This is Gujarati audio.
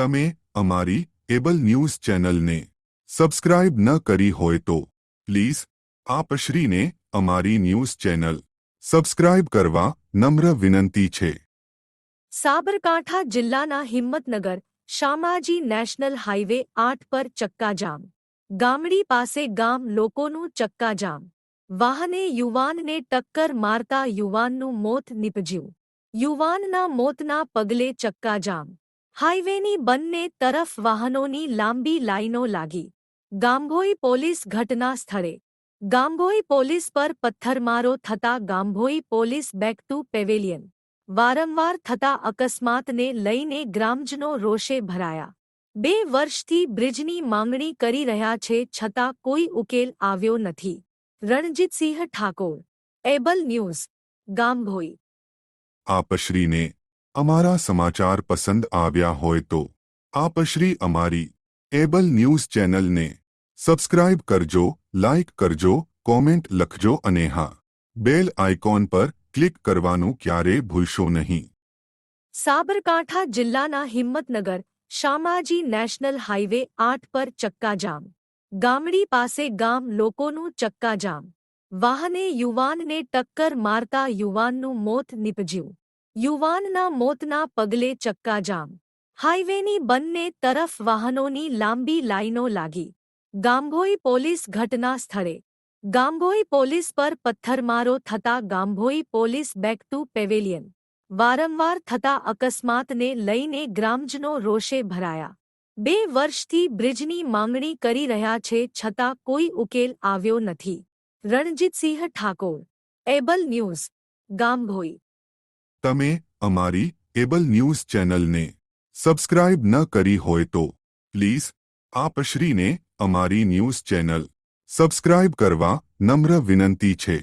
તમે અમારી કેબલ ન્યૂઝ ચેનલને સબસ્ક્રાઇબ ન કરી હોય તો પ્લીઝ આપશ્રીને અમારી ન્યૂઝ ચેનલ સબસ્ક્રાઇબ કરવા નમ્ર વિનંતી છે. સાબરકાંઠા જિલ્લાના હિંમતનગર, શામાજી નેશનલ હાઇવે આઠ પર ચક્કાજામ. ગામડી પાસે ગામ લોકોનું ચક્કાજામ. વાહને યુવાનને ટક્કર મારતા યુવાનનું મોત નીપજ્યું. યુવાનના મોતના પગલે ચક્કાજામ. હાઇવેની બંને તરફ વાહનોની લાંબી લાઈનો લાગી. ગાંભોઈ પોલીસ ઘટના સ્થળે. ગાંભોઈ પોલીસ પર પથ્થરમારો થતા Gambhoi police back to pavilion. વારંવાર થતા અકસ્માતને લઈને ગ્રામજનો રોષે ભરાયા. બે વર્ષથી બ્રિજની માંગણી કરી રહ્યા છે છતાં કોઈ ઉકેલ આવ્યો નથી. રણજીતસિંહ ઠાકોર. એબલ ન્યૂઝ ગામભોઈ આપશ્રીને અમારા સમાચાર પસંદ આવ્યા હોય તો આપશ્રી અમારી એબલ ન્યૂઝ ચેનલને સબસ્ક્રાઇબ કરજો, લાઇક કરજો, કોમેન્ટ લખજો અને હા, બેલ આઇકોન પર ક્લિક કરવાનું ક્યારે ભૂલશો નહીં. સાબરકાંઠા જિલ્લાના હિંમતનગર, શામાજી નેશનલ હાઇવે આઠ પર ચક્કાજામ. ગામડી પાસે ગામ લોકોનું ચક્કાજામ. વાહને યુવાનને ટક્કર મારતા યુવાનનું મોત નીપજ્યું. યુવાનના મોતના પગલે ચક્કાજામ. હાઇવેની બંને તરફ વાહનોની લાંબી લાઈનો લાગી. ગાંભોઈ પોલીસ ઘટના સ્થળે. ગાંભોઈ પોલીસ પર પથ્થરમારો થતા Gambhoi police back to pavilion. વારંવાર થતા અકસ્માતને લઈને ગ્રામજનો રોષે ભરાયા. બે વર્ષથી બ્રિજની માંગણી કરી રહ્યા છે છતાં કોઈ ઉકેલ આવ્યો નથી. રણજીતસિંહ ઠાકોર. એબલ ન્યૂઝ ગામભોઈ તમે અમારી એબલ ન્યૂઝ ચેનલને સબસ્ક્રાઇબ ન કરી હોય તો પ્લીઝ આપશ્રીને અમારી ન્યૂઝ ચેનલ સબસ્ક્રાઇબ કરવા નમ્ર વિનંતી છે.